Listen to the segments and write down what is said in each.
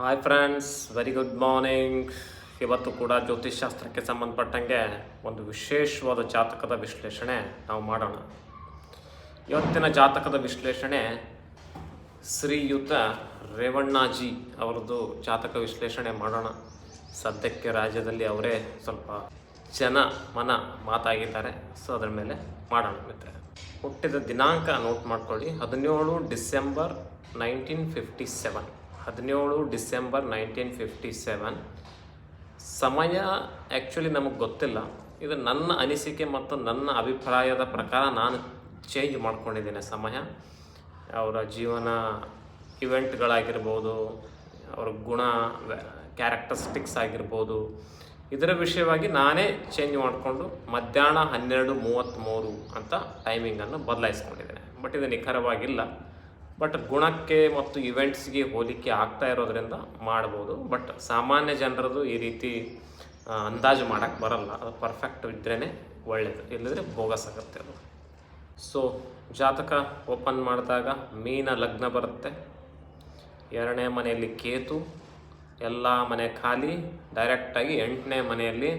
Hi friends very good morning ಇವತ್ತು ಕೂಡ ಜ್ಯೋತಿಷ್ಶಾಸ್ತ್ರಕ್ಕೆ ಸಂಬಂಧಪಟ್ಟಂಗೆ ಒಂದು ವಿಶೇಷವಾದ ಜಾತಕದ ವಿಶ್ಲೇಷಣೆ ನಾವು ಮಾಡೋಣ. ಇವತ್ತಿನ ಜಾತಕದ ವಿಶ್ಲೇಷಣೆ ಶ್ರೀಯುತ ರೇವಣ್ಣಾಜಿ ಅವರದ್ದು ಜಾತಕ ವಿಶ್ಲೇಷಣೆ ಮಾಡೋಣ. ಸದ್ಯಕ್ಕೆ ರಾಜ್ಯದಲ್ಲಿ ಅವರೇ ಸ್ವಲ್ಪ ಜನ ಮನ ಮಾತಾಗಿದ್ದಾರೆ. ಸೊ ಅದರ ಮೇಲೆ ಮಾಡೋಣ ಮಿತ್ರ ಹುಟ್ಟಿದ ದಿನಾಂಕ ನೋಟ್ ಮಾಡ್ಕೊಳ್ಳಿ. ಹದಿನೇಳು ಡಿಸೆಂಬರ್ ನೈನ್ಟೀನ್ ಫಿಫ್ಟಿ ಸೆವೆನ್ ಹದಿನೇಳು ಡಿಸೆಂಬರ್ ನೈನ್ಟೀನ್ ಫಿಫ್ಟಿ ಸೆವೆನ್. ಸಮಯ ಆ್ಯಕ್ಚುಲಿ ನಮಗೆ ಗೊತ್ತಿಲ್ಲ. ಇದು ನನ್ನ ಅನಿಸಿಕೆ ಮತ್ತು ನನ್ನ ಅಭಿಪ್ರಾಯದ ಪ್ರಕಾರ ನಾನು ಚೇಂಜ್ ಮಾಡ್ಕೊಂಡಿದ್ದೇನೆ ಸಮಯ. ಅವರ ಜೀವನ ಇವೆಂಟ್ಗಳಾಗಿರ್ಬೋದು ಅವರ ಗುಣ ಕ್ಯಾರೆಕ್ಟರಿಸ್ಟಿಕ್ಸ್ ಆಗಿರ್ಬೋದು. ಇದರ ವಿಷಯವಾಗಿ ನಾನೇ ಚೇಂಜ್ ಮಾಡಿಕೊಂಡು ಮಧ್ಯಾಹ್ನ ಹನ್ನೆರಡು ಮೂವತ್ತ್ಮೂರು ಅಂತ ಟೈಮಿಂಗನ್ನು ಬದಲಾಯಿಸ್ಕೊಂಡಿದ್ದೇನೆ. ಬಟ್ ಇದು ನಿಖರವಾಗಿಲ್ಲ. ಬಟ್ ಗುಣಕ್ಕೆ ಮತ್ತು ಇವೆಂಟ್ಸ್ಗೆ ಹೋಲಿಕೆ ಆಗ್ತಾ ಇರೋದ್ರಿಂದ ಮಾಡ್ಬೋದು. ಬಟ್ ಸಾಮಾನ್ಯ ಜನರದು ಈ ರೀತಿ ಅಂದಾಜು ಮಾಡೋಕ್ಕೆ ಬರಲ್ಲ. ಅದು ಪರ್ಫೆಕ್ಟ್ ಇದ್ರೇ ಒಳ್ಳೆಯದು ಇಲ್ಲದ್ರೆ ಬೋಗಸ್ ಆಗುತ್ತೆ ಅದು. ಸೊ ಜಾತಕ ಓಪನ್ ಮಾಡಿದಾಗ ಮೀನ ಲಗ್ನ ಬರುತ್ತೆ. ಎರಡನೇ ಮನೆಯಲ್ಲಿ ಕೇತು, ಎಲ್ಲ ಮನೆ ಖಾಲಿ. ಡೈರೆಕ್ಟಾಗಿ ಎಂಟನೇ ಮನೆಯಲ್ಲಿ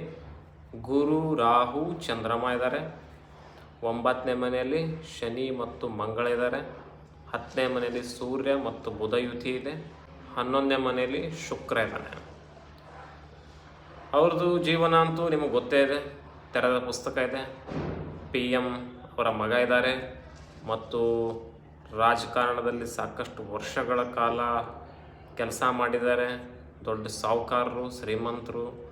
ಗುರು, ರಾಹು, ಚಂದ್ರಮ ಇದ್ದಾರೆ ಒಂಬತ್ತನೇ ಮನೆಯಲ್ಲಿ ಶನಿ ಮತ್ತು ಮಂಗಳ ಇದ್ದಾರೆ ಹತ್ತನೇ ಮನೆಯಲ್ಲಿ ಸೂರ್ಯ ಮತ್ತು ಬುಧ ಯುತಿ ಇದೆ. ಹನ್ನೊಂದನೇ ಮನೆಯಲ್ಲಿ ಶುಕ್ರ ಇದ್ದಾನೆ. ಅವ್ರದ್ದು ಜೀವನ ಅಂತೂ ನಿಮಗೆ ಗೊತ್ತೇ ಇದೆ. ತೆರೆದ ಪುಸ್ತಕ ಇದೆ. ಪಿ ಎಂ ಅವರ ಮಗ ಇದ್ದಾರೆ. ಮತ್ತು ರಾಜಕಾರಣದಲ್ಲಿ ಸಾಕಷ್ಟು ವರ್ಷಗಳ ಕಾಲ ಕೆಲಸ ಮಾಡಿದ್ದಾರೆ. ದೊಡ್ಡ ಸಾಹುಕಾರರು, ಶ್ರೀಮಂತರು,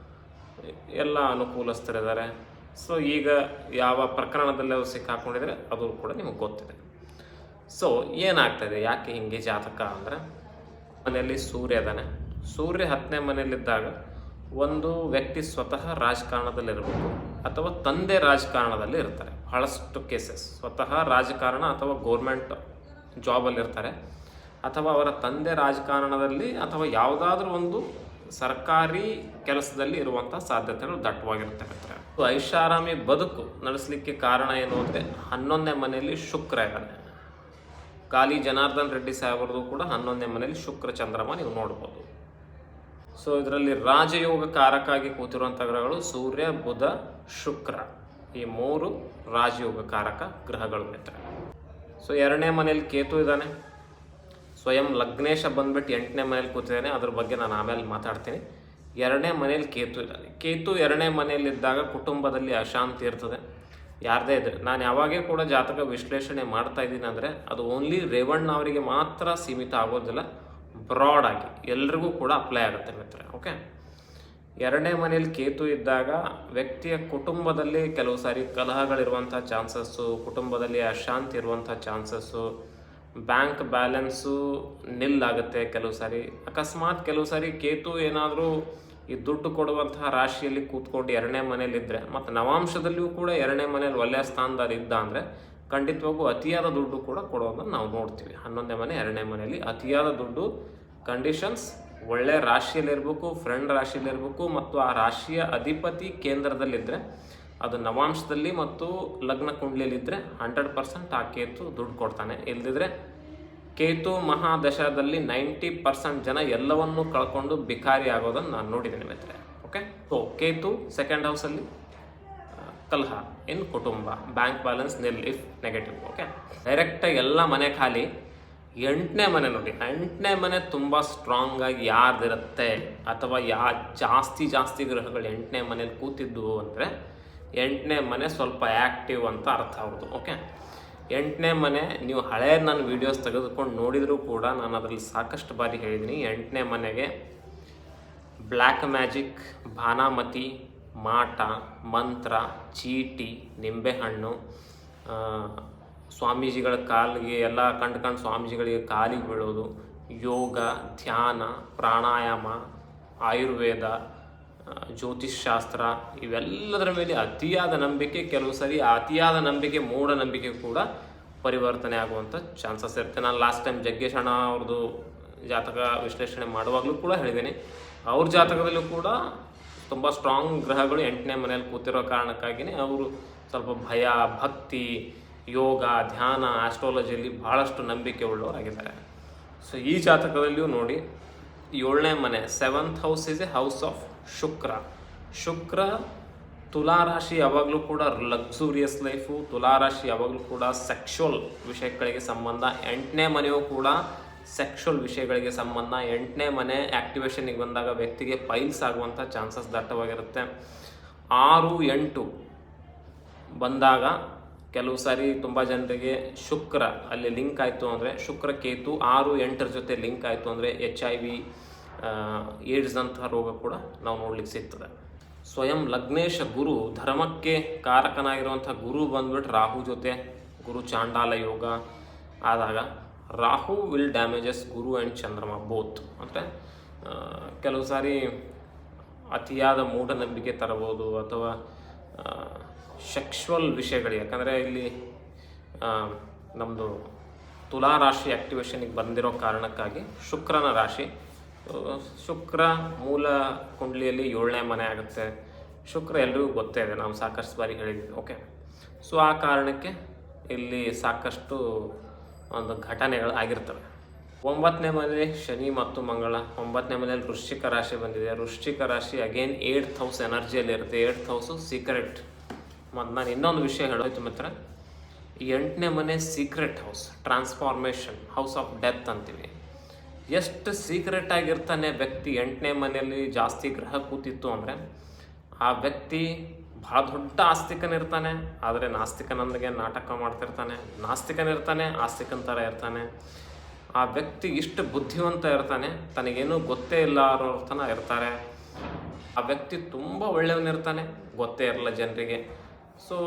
ಎಲ್ಲ ಅನುಕೂಲಸ್ಥರಿದ್ದಾರೆ. ಸೊ ಈಗ ಯಾವ ಪ್ರಕರಣದಲ್ಲಿ ಅವರು ಸಿಕ್ಕಾಕೊಂಡಿದ್ದಾರೆ, ಅದು ಕೂಡ ನಿಮಗೆ ಗೊತ್ತಿದೆ. ಸೊ ಏನಾಗ್ತದೆ? ಯಾಕೆ ಹಿಂಗೆ ಜಾತಕ ಅಂದರೆ, ಮನೆಯಲ್ಲಿ ಸೂರ್ಯ ಅದಾನೆ. ಸೂರ್ಯ ಹತ್ತನೇ ಮನೆಯಲ್ಲಿದ್ದಾಗ ಒಂದು ವ್ಯಕ್ತಿ ಸ್ವತಃ ರಾಜಕಾರಣದಲ್ಲಿರಬೇಕು ಅಥವಾ ತಂದೆ ರಾಜಕಾರಣದಲ್ಲಿ ಇರ್ತಾರೆ. ಬಹಳಷ್ಟು ಕೇಸಸ್ ಸ್ವತಃ ರಾಜಕಾರಣ ಅಥವಾ ಗೋರ್ಮೆಂಟ್ ಜಾಬಲ್ಲಿರ್ತಾರೆ ಅಥವಾ ಅವರ ತಂದೆ ರಾಜಕಾರಣದಲ್ಲಿ ಅಥವಾ ಯಾವುದಾದ್ರೂ ಒಂದು ಸರ್ಕಾರಿ ಕೆಲಸದಲ್ಲಿ ಇರುವಂಥ ಸಾಧ್ಯತೆಗಳು ದಟ್ಟವಾಗಿರ್ತವೆ ಐಷಾರಾಮಿ ಬದುಕು ನಡೆಸಲಿಕ್ಕೆ ಕಾರಣ ಏನು ಅಂದರೆ, ಹನ್ನೊಂದನೇ ಮನೆಯಲ್ಲಿ ಶುಕ್ರ ಇದ್ದಾನೆ. ಗಾಲಿ ಜನಾರ್ದನ್ ರೆಡ್ಡಿ ಸಾಹೇಬರದು ಕೂಡ ಹನ್ನೊಂದನೇ ಮನೆಯಲ್ಲಿ ಶುಕ್ರ ಚಂದ್ರಮ ನೀವು ನೋಡ್ಬೋದು. ಸೊ ಇದರಲ್ಲಿ ರಾಜಯೋಗ ಕಾರಕಾಗಿ ಕೂತಿರುವಂಥ ಗ್ರಹಗಳು ಸೂರ್ಯ, ಬುಧ, ಶುಕ್ರ. ಈ ಮೂರು ರಾಜಯೋಗ ಕಾರಕ ಗ್ರಹಗಳು ಮಿತ್ರ. ಸೊ ಎರಡನೇ ಮನೆಯಲ್ಲಿ ಕೇತು ಇದ್ದಾನೆ. ಸ್ವಯಂ ಲಗ್ನೇಶ ಬಂದ್ಬಿಟ್ಟು ಎಂಟನೇ ಮನೇಲಿ ಕೂತಿದ್ದಾನೆ. ಅದ್ರ ಬಗ್ಗೆ ನಾನು ಆಮೇಲೆ ಮಾತಾಡ್ತೀನಿ. ಎರಡನೇ ಮನೇಲಿ ಕೇತು ಇದ್ದಾನೆ. ಕೇತು ಎರಡನೇ ಮನೆಯಲ್ಲಿದ್ದಾಗ ಕುಟುಂಬದಲ್ಲಿ ಅಶಾಂತಿ ಇರ್ತದೆ. ಯಾರದೇ ಇದ್ರೆ. ನಾನು ಯಾವಾಗೇ ಕೂಡ ಜಾತಕ ವಿಶ್ಲೇಷಣೆ ಮಾಡ್ತಾ ಇದ್ದೀನಿ ಅಂದರೆ ಅದು ಓನ್ಲಿ ರೇವಣ್ಣ ಅವರಿಗೆ ಮಾತ್ರ ಸೀಮಿತ ಆಗೋದಿಲ್ಲ ಆಗಿ ಎಲ್ರಿಗೂ ಕೂಡ ಅಪ್ಲೈ ಆಗುತ್ತೆ ಮಿತ್ರ ಓಕೆ ಎರಡನೇ ಮನೆಯಲ್ಲಿ ಕೇತು ಇದ್ದಾಗ ವ್ಯಕ್ತಿಯ ಕುಟುಂಬದಲ್ಲಿ ಕೆಲವು ಸಾರಿ ಕಲಹಗಳಿರುವಂಥ ಚಾನ್ಸಸ್ಸು ಕುಟುಂಬದಲ್ಲಿ ಅಶಾಂತಿ ಇರುವಂಥ ಚಾನ್ಸಸ್ಸು ಬ್ಯಾಂಕ್ ಬ್ಯಾಲೆನ್ಸು ನಿಲ್ಲಾಗುತ್ತೆ ಕೆಲವು ಸಾರಿ. ಅಕಸ್ಮಾತ್ ಕೆಲವು ಸಾರಿ ಕೇತು ಏನಾದರೂ ಈ ದುಡ್ಡು ಕೊಡುವಂತಹ ರಾಶಿಯಲ್ಲಿ ಕೂತ್ಕೊಂಡು ಎರಡನೇ ಮನೇಲಿದ್ದರೆ ಮತ್ತು ನವಾಂಶದಲ್ಲಿಯೂ ಕೂಡ ಎರಡನೇ ಮನೆಯಲ್ಲಿ ಒಳ್ಳೆಯ ಸ್ಥಾನದಲ್ಲಿ ಇದ್ದ ಅಂದರೆ ಖಂಡಿತವಾಗೂ ಅತಿಯಾದ ದುಡ್ಡು ಕೂಡ ಕೊಡೋದನ್ನು ನಾವು ನೋಡ್ತೀವಿ. ಹನ್ನೊಂದನೇ ಮನೆ, ಎರಡನೇ ಮನೆಯಲ್ಲಿ ಅತಿಯಾದ ದುಡ್ಡು ಕಂಡೀಷನ್ಸ್ ಒಳ್ಳೆ ರಾಶಿಯಲ್ಲಿರಬೇಕು ಫ್ರೆಂಡ್ ರಾಶಿಯಲ್ಲಿರಬೇಕು ಮತ್ತು ಆ ರಾಶಿಯ ಅಧಿಪತಿ ಕೇಂದ್ರದಲ್ಲಿದ್ದರೆ ಅದು ನವಾಂಶದಲ್ಲಿ ಮತ್ತು ಲಗ್ನ ಕುಂಡ್ಲಿಯಲ್ಲಿದ್ದರೆ ಹಂಡ್ರೆಡ್ ಪರ್ಸೆಂಟ್ ಆ ಕೇತು ದುಡ್ಡು ಕೊಡ್ತಾನೆ. ಇಲ್ದಿದ್ರೆ ಕೇತು ಮಹಾದಶದಲ್ಲಿ ನೈಂಟಿ ಪರ್ಸೆಂಟ್ ಜನ ಎಲ್ಲವನ್ನೂ ಕಳ್ಕೊಂಡು ಬಿಕಾರಿ ಆಗೋದನ್ನು ನಾನು ನೋಡಿದ್ದೇನೆ ಮಿತ್ರ ಓಕೆ ಸೊ ಕೇತು ಸೆಕೆಂಡ್ ಹೌಸಲ್ಲಿ ಕಲಹ ಇನ್ ಕುಟುಂಬ. Bank balance nil if negative okay ಡೈರೆಕ್ಟಾಗಿ ಎಲ್ಲ ಮನೆ ಖಾಲಿ. ಎಂಟನೇ ಮನೆ ನೋಡಿ, ಎಂಟನೇ ಮನೆ ತುಂಬ ಸ್ಟ್ರಾಂಗ್ ಆಗಿ ಯಾರ್ದಿರುತ್ತೆ ಅಥವಾ ಯಾ, ಜಾಸ್ತಿ ಜಾಸ್ತಿ ಗ್ರಹಗಳು ಎಂಟನೇ ಮನೇಲಿ ಕೂತಿದ್ದು ಅಂದರೆ ಎಂಟನೇ ಮನೆ ಸ್ವಲ್ಪ ಆ್ಯಕ್ಟಿವ್ ಅಂತ ಅರ್ಥ ಅವ್ರದ್ದು ಓಕೆ ಎಂಟನೇ ಮನೆ, ನೀವು ಹಳೆಯ ನನ್ನ ವೀಡಿಯೋಸ್ ತೆಗೆದುಕೊಂಡು ನೋಡಿದರೂ ಕೂಡ ನಾನು ಅದರಲ್ಲಿ ಸಾಕಷ್ಟು ಬಾರಿ ಹೇಳಿದ್ದೀನಿ. ಎಂಟನೇ ಮನೆಗೆ ಬ್ಲ್ಯಾಕ್ ಮ್ಯಾಜಿಕ್ ಭಾನಾಮತಿ, ಮಾಟ, ಮಂತ್ರ, ಚೀಟಿ, ನಿಂಬೆಹಣ್ಣು ಸ್ವಾಮೀಜಿಗಳ ಕಾಲಿಗೆ ಎಲ್ಲ ಕಂಡು ಕಂಡು ಸ್ವಾಮೀಜಿಗಳಿಗೆ ಕಾಲಿಗೆ ಬೀಳೋದು, ಯೋಗ, ಧ್ಯಾನ, ಪ್ರಾಣಾಯಾಮ, ಆಯುರ್ವೇದ ಜ್ಯೋತಿಷ್ಶಾಸ್ತ್ರ ಇವೆಲ್ಲದರ ಮೇಲೆ ಅತಿಯಾದ ನಂಬಿಕೆ, ಕೆಲವು ಸರಿ ಅತಿಯಾದ ನಂಬಿಕೆ ಮೂಢನಂಬಿಕೆ ಕೂಡ ಪರಿವರ್ತನೆ ಆಗುವಂಥ ಚಾನ್ಸಸ್ ಇರುತ್ತೆ. ನಾನು ಲಾಸ್ಟ್ ಟೈಮ್ ಜಗ್ಗೇಶ್ ಅಣ್ಣ ಅವ್ರದ್ದು ಜಾತಕ ವಿಶ್ಲೇಷಣೆ ಮಾಡುವಾಗಲೂ ಕೂಡ ಹೇಳಿದ್ದೀನಿ. ಅವ್ರ ಜಾತಕದಲ್ಲೂ ಕೂಡ ತುಂಬ ಸ್ಟ್ರಾಂಗ್ ಗ್ರಹಗಳು ಎಂಟನೇ ಮನೆಯಲ್ಲಿ ಕೂತಿರೋ ಕಾರಣಕ್ಕಾಗಿಯೇ ಅವರು ಸ್ವಲ್ಪ ಭಯ, ಭಕ್ತಿ, ಯೋಗ, ಧ್ಯಾನ ಆಸ್ಟ್ರಾಲಜಿಯಲ್ಲಿ ಬಹಳಷ್ಟು ನಂಬಿಕೆ ಉಳ್ಳವರಾಗಿದ್ದಾರೆ. ಸೊ ಈ ಜಾತಕದಲ್ಲಿಯೂ ನೋಡಿ, ಏಳನೇ ಮನೆ seventh house is a house of Shukra. Shukra, ತುಲಾರಾಶಿ ಯಾವಾಗಲೂ ಕೂಡ ಲಕ್ಸುರಿಯಸ್ ಲೈಫು ತುಲಾರಾಶಿ ಯಾವಾಗಲೂ ಕೂಡ ಸೆಕ್ಷುವಲ್ ವಿಷಯಗಳಿಗೆ ಸಂಬಂಧ. ಎಂಟನೇ ಮನೆಯೂ ಕೂಡ ಸೆಕ್ಷುವಲ್ ವಿಷಯಗಳಿಗೆ ಸಂಬಂಧ. ಎಂಟನೇ ಮನೆ ಆ್ಯಕ್ಟಿವೇಶನಿಗೆ ಬಂದಾಗ ವ್ಯಕ್ತಿಗೆ ಫೈಲ್ಸ್ ಆಗುವಂಥ ಚಾನ್ಸಸ್ ದಟ್ಟವಾಗಿರುತ್ತೆ. ಆರು, ಎಂಟು ಬಂದಾಗ ಕೆಲವು ಸಾರಿ ತುಂಬ ಜನರಿಗೆ ಶುಕ್ರ ಅಲ್ಲಿ ಲಿಂಕ್ ಆಯಿತು ಅಂದರೆ ಶುಕ್ರ ಕೇತು ಆರು, ಎಂಟರ ಜೊತೆ ಲಿಂಕ್ ಆಯಿತು ಅಂದರೆ ಎಚ್ ಐ ವಿ ಏಡ್ಸ್ ಅಂತಹ ರೋಗ ಕೂಡ ನಾವು ನೋಡ್ಲಿಕ್ಕೆ ಸಿಗ್ತದೆ. ಸ್ವಯಂ ಲಗ್ನೇಶ ಗುರು ಧರ್ಮಕ್ಕೆ ಕಾರಕನಾಗಿರುವಂಥ ಗುರು ಬಂದ್ಬಿಟ್ಟು ರಾಹು ಜೊತೆ, ಗುರು ಚಾಂಡಾಲ ಯೋಗ ಆದಾಗ Rahu will damages Guru and Chandrama both ಅಂದರೆ ಕೆಲವು ಸಾರಿ ಅತಿಯಾದ ಮೂಢನಂಬಿಕೆ ತರಬೋದು ಅಥವಾ ಸೆಕ್ಷುವಲ್ ವಿಷಯಗಳು, ಯಾಕಂದರೆ ಇಲ್ಲಿ ನಮ್ಮದು ತುಲಾ ರಾಶಿ ಆ್ಯಕ್ಟಿವೇಶನಿಗೆ ಬಂದಿರೋ ಕಾರಣಕ್ಕಾಗಿ ಶುಕ್ರನ ರಾಶಿ ಶುಕ್ರ ಮೂಲ ಕುಂಡ್ಲಿಯಲ್ಲಿ ಏಳನೇ ಮನೆ ಆಗುತ್ತೆ. ಶುಕ್ರ ಎಲ್ರಿಗೂ ಗೊತ್ತೇ ಇದೆ, ನಾವು ಸಾಕಷ್ಟು ಬಾರಿ ಹೇಳಿದ್ವಿ, ಓಕೆ. ಸೊ, ಆ ಕಾರಣಕ್ಕೆ ಇಲ್ಲಿ ಸಾಕಷ್ಟು ಒಂದು ಘಟನೆಗಳು ಆಗಿರ್ತವೆ. ಒಂಬತ್ತನೇ ಮನೆಯಲ್ಲಿ ಶನಿ ಮತ್ತು ಮಂಗಳ, ಒಂಬತ್ತನೇ ಮನೆಯಲ್ಲಿ ವೃಶ್ಚಿಕ ರಾಶಿ ಬಂದಿದೆ. ವೃಶ್ಚಿಕ ರಾಶಿ ಅಗೇನ್ ಏಯ್ಟ್ ಹೌಸ್ ಎನರ್ಜಿಯಲ್ಲಿ ಇರುತ್ತೆ. ಏಟ್ ಹೌಸು ಸೀಕ್ರೆಟ್ ಮತ್ತು ನಾನು ಇನ್ನೊಂದು ವಿಷಯ ಹೇಳೋಯ್ತು ಮಾತ್ರ ಎಂಟನೇ ಮನೆ secret house transformation house of death ಅಂತೀವಿ. ಎಷ್ಟು ಸೀಕ್ರೆಟ್ ಆಗಿರ್ತಾನೆ ವ್ಯಕ್ತಿ ಎಂಟನೇ ಮನೆಯಲ್ಲಿ ಜಾಸ್ತಿ ಗ್ರಹ ಕೂತಿತ್ತು ಅಂದರೆ, ಆ ವ್ಯಕ್ತಿ ಭಾಳ ದೊಡ್ಡ ಆಸ್ತಿಕನಿರ್ತಾನೆ, ಆದರೆ ನಾಸ್ತಿಕನೊಂದಿಗೆ ನಾಟಕ ಮಾಡ್ತಿರ್ತಾನೆ. ನಾಸ್ತಿಕನಿರ್ತಾನೆ, ಆಸ್ತಿಕನ ಥರ ಇರ್ತಾನೆ. ಆ ವ್ಯಕ್ತಿ ಇಷ್ಟು ಬುದ್ಧಿವಂತ ಇರ್ತಾನೆ, ತನಗೇನು ಗೊತ್ತೇ ಇಲ್ಲ ಅನ್ನೋ ಥರ ಇರ್ತಾರೆ. ಆ ವ್ಯಕ್ತಿ ತುಂಬ ಒಳ್ಳೆಯವನಿರ್ತಾನೆ, ಗೊತ್ತೇ ಇರಲ್ಲ ಜನರಿಗೆ. ಸೊ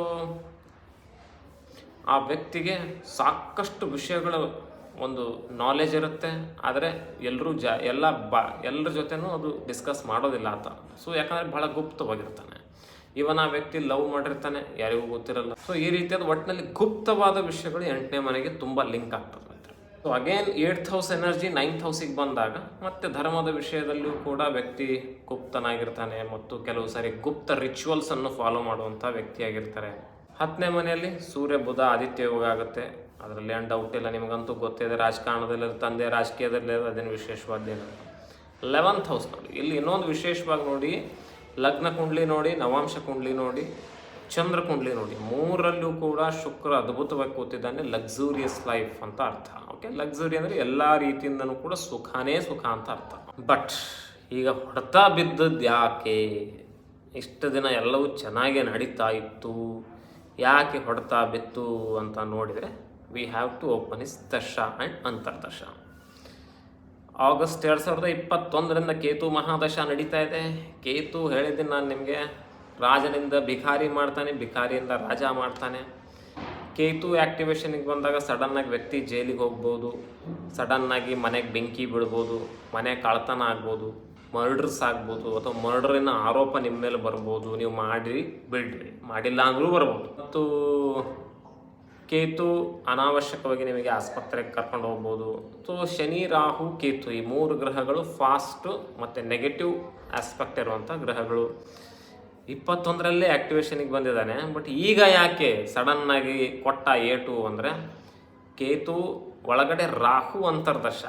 ಆ ವ್ಯಕ್ತಿಗೆ ಸಾಕಷ್ಟು ವಿಷಯಗಳ ಒಂದು ನಾಲೆಜ್ ಇರುತ್ತೆ, ಆದರೆ ಎಲ್ಲರೂ ಜ, ಎಲ್ಲ ಬಾ ಎಲ್ಲರ ಜೊತೆನೂ ಅದು ಡಿಸ್ಕಸ್ ಮಾಡೋದಿಲ್ಲ ಆತ ಸೊ ಯಾಕಂದರೆ ಭಾಳ ಗುಪ್ತವಾಗಿರ್ತಾನೆ. ಇವನ್ ಆ ವ್ಯಕ್ತಿ ಲವ್ ಮಾಡಿರ್ತಾನೆ, ಯಾರಿಗೂ ಗೊತ್ತಿರಲ್ಲ. ಸೊ ಈ ರೀತಿಯಾದ ಒಟ್ಟಿನಲ್ಲಿ ಗುಪ್ತವಾದ ವಿಷಯಗಳು ಎಂಟನೇ ಮನೆಗೆ ತುಂಬ ಲಿಂಕ್ ಆಗ್ತದೆ so again eighth house energy ninth ಹೌಸಿಗೆ ಬಂದಾಗ, ಮತ್ತೆ ಧರ್ಮದ ವಿಷಯದಲ್ಲೂ ಕೂಡ ವ್ಯಕ್ತಿ ಗುಪ್ತನಾಗಿರ್ತಾನೆ, ಮತ್ತು ಕೆಲವು ಸಾರಿ ಗುಪ್ತ ರಿಚುವಲ್ಸ್ ಅನ್ನು ಫಾಲೋ ಮಾಡುವಂಥ ವ್ಯಕ್ತಿಯಾಗಿರ್ತಾರೆ. ಹತ್ತನೇ ಮನೆಯಲ್ಲಿ ಸೂರ್ಯ, ಬುಧ, ಆದಿತ್ಯ ಯೋಗ ಆಗುತ್ತೆ. ಅದರಲ್ಲಿ ಏನು ಡೌಟ್ ಇಲ್ಲ, ನಿಮಗಂತೂ ಗೊತ್ತಿದೆ ರಾಜಕಾರಣದಲ್ಲಿ ತಂದೆ ರಾಜಕೀಯದಲ್ಲಿ ಅದೇನು ವಿಶೇಷವಾದ್ದೇನು ಲೆವೆಂತ್ ಹೌಸ್ ನೋಡಿ, ಇಲ್ಲಿ ಇನ್ನೊಂದು ವಿಶೇಷವಾಗಿ ನೋಡಿ, ಲಗ್ನ ಕುಂಡ್ಲಿ ನೋಡಿ, ನವಾಂಶ ಕುಂಡ್ಲಿ ನೋಡಿ, ಚಂದ್ರ ಕುಂಡ್ಲಿ ನೋಡಿ, ಮೂರಲ್ಲೂ ಕೂಡ ಶುಕ್ರ ಅದ್ಭುತವಾಗಿ ಕೂತಿದ್ದಾನೆ ಲಕ್ಸುರಿಯಸ್ ಲೈಫ್ ಅಂತ ಅರ್ಥ. ಓಕೆ ಲಕ್ಸುರಿ ಅಂದರೆ ಎಲ್ಲ ರೀತಿಯಿಂದನೂ ಕೂಡ ಸುಖನೇ ಸುಖ ಅಂತ ಅರ್ಥ. ಬಟ್ ಈಗ ಹೊಡೆತ ಬಿದ್ದದ್ದು ಯಾಕೆ? ಇಷ್ಟು ದಿನ ಎಲ್ಲವೂ ಚೆನ್ನಾಗೇ ನಡೀತಾ ಇತ್ತು, ಯಾಕೆ ಹೊಡೆತ ಬಿತ್ತು ಅಂತ ನೋಡಿದರೆ we have to open is dasha and antardasha August ಎರಡು ಸಾವಿರದ ಇಪ್ಪತ್ತೊಂದರಿಂದ ಕೇತು ಮಹಾದಶ ನಡೀತಾ ಇದೆ. ಕೇತು ಹೇಳಿದ್ದೀನಿ ನಾನು ನಿಮಗೆ, ರಾಜನಿಂದ ಭಿಖಾರಿ ಮಾಡ್ತಾನೆ ಭಿಖಾರಿಯಿಂದ ರಾಜ ಮಾಡ್ತಾನೆ. ಕೇತು ಆ್ಯಕ್ಟಿವೇಶನ್ಗೆ ಬಂದಾಗ ಸಡನ್ನಾಗಿ ವ್ಯಕ್ತಿ ಜೈಲಿಗೆ ಹೋಗ್ಬೋದು ಸಡನ್ನಾಗಿ ಮನೆಗೆ ಬೆಂಕಿ ಬಿಡ್ಬೋದು ಮನೆ ಕಳ್ತನ ಆಗ್ಬೋದು ಮರ್ಡ್ರಸ್ ಆಗ್ಬೋದು, ಅಥವಾ ಮರ್ಡ್ರಿನ ಆರೋಪ ನಿಮ್ಮ ಮೇಲೆ ಬರ್ಬೋದು, ನೀವು ಮಾಡಿ ಬಿಡ್ರಿ. ಮಾಡಿಲ್ಲ ಅಂದರೂ ಬರ್ಬೋದು. ಮತ್ತು ಕೇತು ಅನಾವಶ್ಯಕವಾಗಿ ನಿಮಗೆ ಆಸ್ಪತ್ರೆಗೆ ಕರ್ಕೊಂಡು ಹೋಗ್ಬೋದು. ಸೊ, ಶನಿ, ರಾಹು, ಕೇತು ಈ ಮೂರು ಗ್ರಹಗಳು ಫಾಸ್ಟು ಮತ್ತು ನೆಗೆಟಿವ್ ಆಸ್ಪೆಕ್ಟ್ ಇರುವಂಥ ಗ್ರಹಗಳು. ಇಪ್ಪತ್ತೊಂದರಲ್ಲೇ ಆ್ಯಕ್ಟಿವೇಶನಿಗೆ ಬಂದಿದ್ದಾನೆ. ಬಟ್ ಈಗ ಯಾಕೆ ಸಡನ್ನಾಗಿ ಕೊಟ್ಟ ಏಟು ಅಂದರೆ ಕೇತು ಒಳಗಡೆ ರಾಹು ಅಂತರ್ದಶ.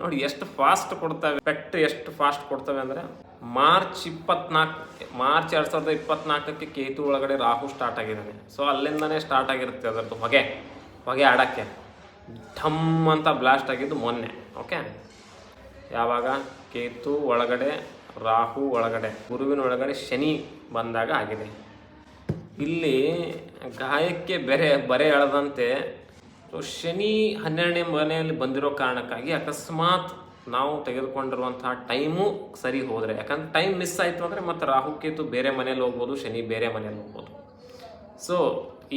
ನೋಡಿ, ಎಷ್ಟು ಫಾಸ್ಟ್ ಕೊಡ್ತವೆ, ಪೆಟ್ಟು ಎಷ್ಟು ಫಾಸ್ಟ್ ಕೊಡ್ತವೆ ಅಂದರೆ ಮಾರ್ಚ್ ಇಪ್ಪತ್ನಾಲ್ಕು, ಮಾರ್ಚ್ ಎರಡು ಸಾವಿರದ ಇಪ್ಪತ್ನಾಲ್ಕಕ್ಕೆ ಕೇತು ಒಳಗಡೆ ರಾಹು ಸ್ಟಾರ್ಟ್ ಆಗಿದ್ದಾನೆ. ಸೊ ಅಲ್ಲಿಂದನೇ ಸ್ಟಾರ್ಟ್ ಆಗಿರುತ್ತೆ ಅದರದ್ದು ಹೊಗೆ. ಹೊಗೆ ಆಡೋಕ್ಕೆ. ಢಮ್ ಅಂತ ಬ್ಲಾಸ್ಟ್ ಆಗಿದ್ದು ಮೊನ್ನೆ ಓಕೆ ಯಾವಾಗ? ಕೇತು ಒಳಗಡೆ, ರಾಹು ಒಳಗಡೆ. ಗುರುವಿನ ಒಳಗಡೆ ಶನಿ ಬಂದಾಗ ಆಗಿದೆ. ಇಲ್ಲಿ ಗಾಯಕ್ಕೆ ಬೆರೆ, ಬರೆ ಎಳೆದಂತೆ ಶನಿ ಹನ್ನೆರಡನೇ ಮನೆಯಲ್ಲಿ ಬಂದಿರೋ ಕಾರಣಕ್ಕಾಗಿ ಅಕಸ್ಮಾತ್ ನಾವು ತೆಗೆದುಕೊಂಡಿರುವಂತಹ ಟೈಮು ಸರಿ ಹೋದರೆ, ಯಾಕಂದ್ರೆ ಟೈಮ್ ಮಿಸ್ ಆಯಿತು ಅಂದರೆ ಮತ್ತೆ ರಾಹು ಕೇತು ಬೇರೆ ಮನೇಲಿ ಹೋಗ್ಬೋದು, ಶನಿ ಬೇರೆ ಮನೇಲಿ ಹೋಗ್ಬೋದು. ಸೊ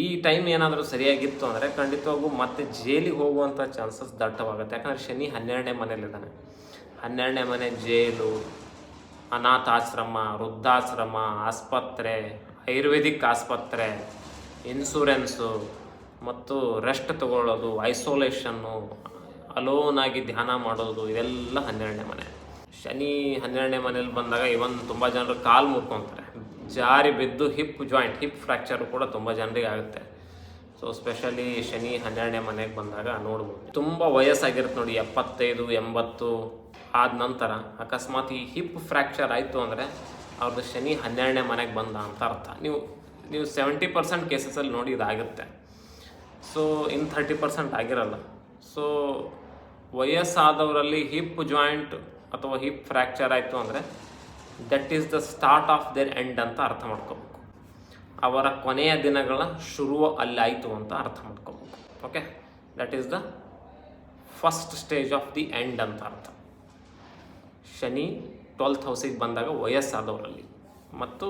ಈ ಟೈಮ್ ಏನಾದರೂ ಸರಿಯಾಗಿತ್ತು ಅಂದರೆ ಖಂಡಿತವಾಗೂ ಮತ್ತೆ ಜೈಲಿಗೆ ಹೋಗುವಂಥ ಚಾನ್ಸಸ್ ದಟ್ಟವಾಗುತ್ತೆ. ಯಾಕಂದರೆ ಶನಿ ಹನ್ನೆರಡನೇ ಮನೇಲಿದ್ದಾನೆ ಹನ್ನೆರಡನೇ ಮನೆ ಜೈಲು, ಅನಾಥಾಶ್ರಮ, ವೃದ್ಧಾಶ್ರಮ, ಆಸ್ಪತ್ರೆ, ಆಯುರ್ವೇದಿಕ್ ಆಸ್ಪತ್ರೆ ಇನ್ಸೂರೆನ್ಸು ಮತ್ತು ರೆಸ್ಟ್ ತಗೊಳ್ಳೋದು ಐಸೋಲೇಷನ್ನು ಅಲೋನ್ ಆಗಿ ಧ್ಯಾನ ಮಾಡೋದು ಇದೆಲ್ಲ ಹನ್ನೆರಡನೇ ಮನೆ. ಶನಿ ಹನ್ನೆರಡನೇ ಮನೇಲಿ ಬಂದಾಗ ಇವನ್ ತುಂಬ ಜನರು ಕಾಲು ಮುರ್ಕೊತಾರೆ. ಜಾರಿ ಬಿದ್ದು ಹಿಪ್ ಜಾಯಿಂಟ್ ಹಿಪ್ ಫ್ರ್ಯಾಕ್ಚರ್ ಕೂಡ ತುಂಬ ಜನರಿಗೆ ಆಗುತ್ತೆ. ಸೊ ಸ್ಪೆಷಲಿ ಶನಿ ಹನ್ನೆರಡನೇ ಮನೆಗೆ ಬಂದಾಗ ನೋಡ್ಬೋದು. ತುಂಬ ವಯಸ್ಸಾಗಿರುತ್ತೆ ನೋಡಿ, ಎಪ್ಪತ್ತೈದು, ಎಂಬತ್ತು ಆದ ನಂತರ ಅಕಸ್ಮಾತ್ ಈ ಹಿಪ್ ಫ್ರ್ಯಾಕ್ಚರ್ ಆಯಿತು ಅಂದರೆ ಅವ್ರದ್ದು ಶನಿ ಹನ್ನೆರಡನೇ ಮನೆಗೆ ಬಂದ ಅಂತ ಅರ್ಥ. ನೀವು ನೀವು ಸೆವೆಂಟಿ ಪರ್ಸೆಂಟ್ ಕೇಸಸಲ್ಲಿ ನೋಡಿ ಇದಾಗುತ್ತೆ. ಸೊ ಇನ್ನು ಥರ್ಟಿ ಪರ್ಸೆಂಟ್ ಆಗಿರಲ್ಲ. ಸೊ ವಯಸ್ಸಾದವರಲ್ಲಿ ಹಿಪ್ ಜಾಯಿಂಟ್ ಅಥವಾ ಹಿಪ್ ಫ್ರ್ಯಾಕ್ಚರ್ ಆಯಿತು ಅಂದರೆ that is the start of their end ಅಂತ ಅರ್ಥ ಮಾಡ್ಕೋಬೇಕು. ಅವರ ಕೊನೆಯ ದಿನಗಳ ಶುರು ಅಲ್ಲಿ ಆಯಿತು ಅಂತ ಅರ್ಥ ಮಾಡ್ಕೋಬೇಕು. Okay that is the first stage of the end ಅಂತ ಅರ್ಥ. ಶನಿ ಟ್ವೆಲ್ತ್ ಹೌಸಿಗೆ ಬಂದಾಗ ವಯಸ್ಸಾದವರಲ್ಲಿ. ಮತ್ತು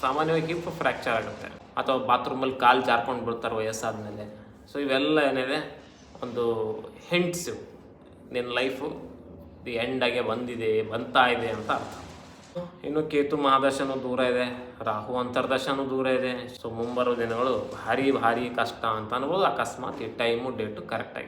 ಸಾಮಾನ್ಯವಾಗಿ ಹಿಪ್ ಫ್ರ್ಯಾಕ್ಚರ್ ಆಗುತ್ತೆ. ಅಥವಾ ಬಾತ್ರೂಮಲ್ಲಿ ಕಾಲು ಜಾರ್ಕೊಂಡು ಬಿಡ್ತಾರೆ ವಯಸ್ಸಾದ ಮೇಲೆ ಸೊ ಇವೆಲ್ಲ ಏನಿದೆ? ಒಂದು ಹಿಂಟ್ಸು ನಿನ್ನ ಲೈಫು ದಿ ಎಂಡಾಗೆ ಬಂದಿದೆ, ಬಂತಾ ಇದೆ ಅಂತ ಅರ್ಥ. ಇನ್ನು ಕೇತು ಮಹಾದಶನೂ ದೂರ ಇದೆ, ರಾಹು ಅಂತರ್ದಶನೂ ದೂರ ಇದೆ ಸೊ ಮುಂಬರೋ ದಿನಗಳು ಭಾರಿ ಭಾರಿ ಕಷ್ಟ ಅಂತ ಅನ್ಬೋದು. ಅಕಸ್ಮಾತ್ ಈ ಟೈಮು ಡೇಟು ಕರೆಕ್ಟ್